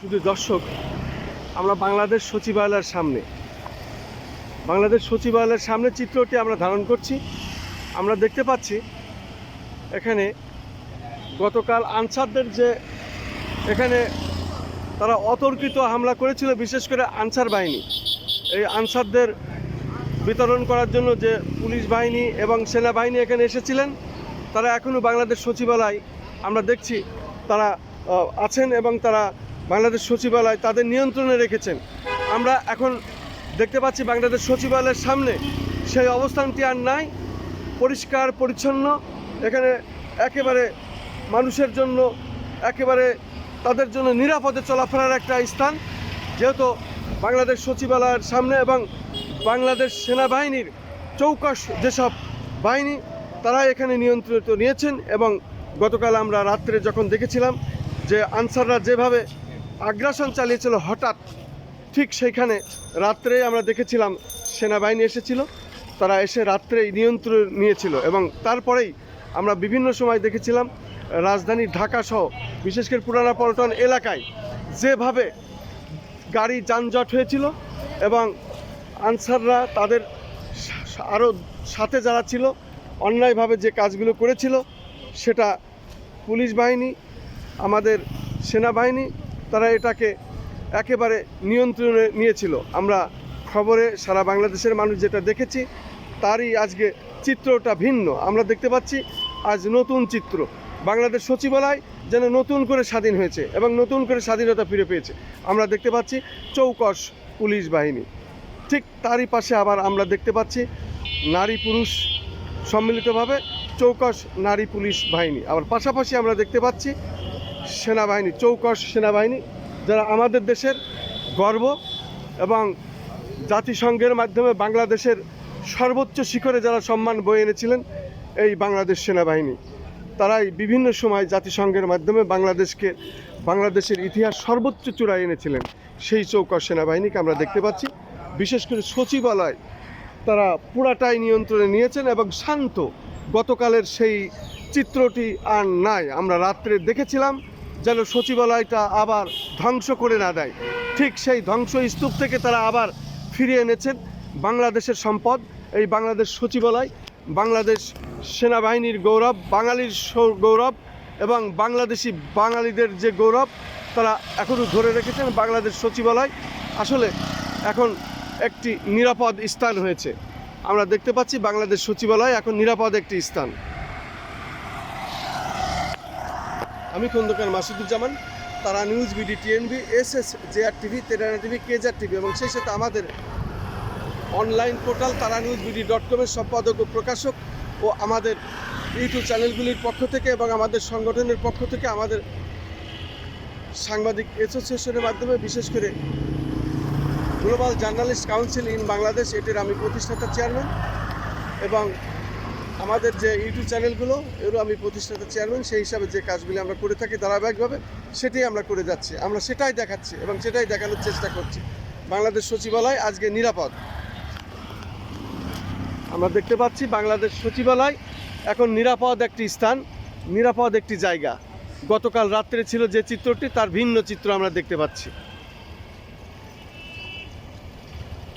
শুধু দর্শক, আমরা বাংলাদেশ সচিবালয়ের সামনে, বাংলাদেশ সচিবালয়ের সামনে চিত্রটি আমরা ধারণ করছি। আমরা দেখতে পাচ্ছি এখানে গতকাল আনসারদের যে এখানে তারা অতর্কিত হামলা করেছিল, বিশেষ করে আনসার বাহিনী। এই আনসারদের বিতরণ করার জন্য যে পুলিশ বাহিনী এবং সেনাবাহিনী এখানে এসেছিলেন, তারা এখনও বাংলাদেশ সচিবালয় আমরা দেখছি তারা আছেন এবং তারা বাংলাদেশ সচিবালয় তাদের নিয়ন্ত্রণে রেখেছেন। আমরা এখন দেখতে পাচ্ছি বাংলাদেশ সচিবালয়ের সামনে সেই অবস্থানটি আর নাই। পরিষ্কার, পরিচ্ছন্ন। এখানে একেবারে মানুষের জন্য, একেবারে তাদের জন্য নিরাপদে চলাফেরার একটা স্থান। যেহেতু বাংলাদেশ সচিবালয়ের সামনে এবং বাংলাদেশ সেনাবাহিনীর চৌকস যেসব বাহিনী তারা এখানে নিয়ন্ত্রিত নিয়েছেন এবং গতকাল আমরা রাত্রে যখন দেখেছিলাম যে আনসাররা যেভাবে আগ্রাসন চালিয়েছিল হঠাৎ ঠিক সেইখানে রাত্রেই আমরা দেখেছিলাম সেনাবাহিনী এসেছিল, তারা এসে রাত্রেই নিয়ন্ত্রণ নিয়েছিল এবং তারপরেই আমরা বিভিন্ন সময় দেখেছিলাম, রাজধানী ঢাকা সহ বিশেষ করে পুরানা পল্টন এলাকায় যেভাবে গাড়ি যানজট হয়েছিল এবং আনসাররা তাদের আরও সাথে যারা ছিল, অন্যায়ভাবে যে কাজগুলো করেছিল, সেটা পুলিশ বাহিনী, আমাদের সেনাবাহিনী তারা এটাকে একেবারে নিয়ন্ত্রণে নিয়েছিল। আমরা খবরে সারা বাংলাদেশের মানুষ যেটা দেখেছি, তারই আজকে চিত্রটা ভিন্ন। আমরা দেখতে পাচ্ছি আজ নতুন চিত্র। বাংলাদেশ সচিবালয় যেন নতুন করে স্বাধীন হয়েছে এবং নতুন করে স্বাধীনতা ফিরে পেয়েছে। আমরা দেখতে পাচ্ছি চৌকস পুলিশ বাহিনী। ঠিক তারই পাশে আবার আমরা দেখতে পাচ্ছি নারী পুরুষ সম্মিলিতভাবে চৌকস নারী পুলিশ বাহিনী। আবার পাশাপাশি আমরা দেখতে পাচ্ছি সেনাবাহিনী, চৌকস সেনাবাহিনী, যারা আমাদের দেশের গর্ব এবং জাতিসংঘের মাধ্যমে বাংলাদেশের সর্বোচ্চ শিখরে যারা সম্মান বয়ে এনেছিলেন এই বাংলাদেশ সেনাবাহিনী। তারাই বিভিন্ন সময় জাতিসংঘের মাধ্যমে বাংলাদেশকে, বাংলাদেশের ইতিহাস সর্বোচ্চ চূড়ায় এনেছিলেন। সেই চৌকস সেনাবাহিনীকে আমরা দেখতে পাচ্ছি। বিশেষ করে সচিবালয়, তারা পুরাটাই নিয়ন্ত্রণে নিয়েছেন এবং শান্ত। গতকালের সেই চিত্রটি আর নাই। আমরা রাত্রে দেখেছিলাম যেন সচিবালয়টা আবার ধ্বংস করে না দেয়। ঠিক সেই ধ্বংস স্তূপ থেকে তারা আবার ফিরিয়ে এনেছেন বাংলাদেশের সম্পদ, এই বাংলাদেশ সচিবালয়, বাংলাদেশ সেনাবাহিনীর গৌরব, বাঙালির গৌরব এবং বাংলাদেশি বাঙালিদের যে গৌরব, তারা এখনও ধরে রেখেছেন বাংলাদেশ সচিবালয়। আসলে এখন একটি নিরাপদ স্থান হয়েছে। আমরা দেখতে পাচ্ছি বাংলাদেশ সচিবালয় এখন নিরাপদ একটি স্থান। আমি Khondokar Masuduzzaman, Tara news BD, TNB S S JR TV, তেরানা TV, কেজার টিভি এবং সেই সাথে আমাদের online portal Tara news BD dot কমের সম্পাদক ও প্রকাশক ও আমাদের ইউটিউব চ্যানেলগুলির পক্ষ থেকে এবং আমাদের সংগঠনের পক্ষ থেকে আমাদের সাংবাদিক অ্যাসোসিয়েশনের মাধ্যমে বিশেষ করে global journalist council in Bangladesh, এটির আমি প্রতিষ্ঠাতা চেয়ারম্যান এবং আমাদের যে ইউটিউব চ্যানেলগুলো, এরও আমি প্রতিষ্ঠাতা চেয়ারম্যান, সেই হিসাবে যে কাজগুলি আমরা করে থাকি ধারাবাহিকভাবে, সেটাই আমরা করে যাচ্ছি। আমরা সেটাই দেখাচ্ছি এবং সেটাই দেখানোর চেষ্টা করছি। বাংলাদেশ সচিবালয় আজকে নিরাপদ। আমরা দেখতে পাচ্ছি বাংলাদেশ সচিবালয় এখন নিরাপদ একটি স্থান, নিরাপদ একটি জায়গা। গতকাল রাত্রে ছিল যে চিত্রটি, তার ভিন্ন চিত্র আমরা দেখতে পাচ্ছি।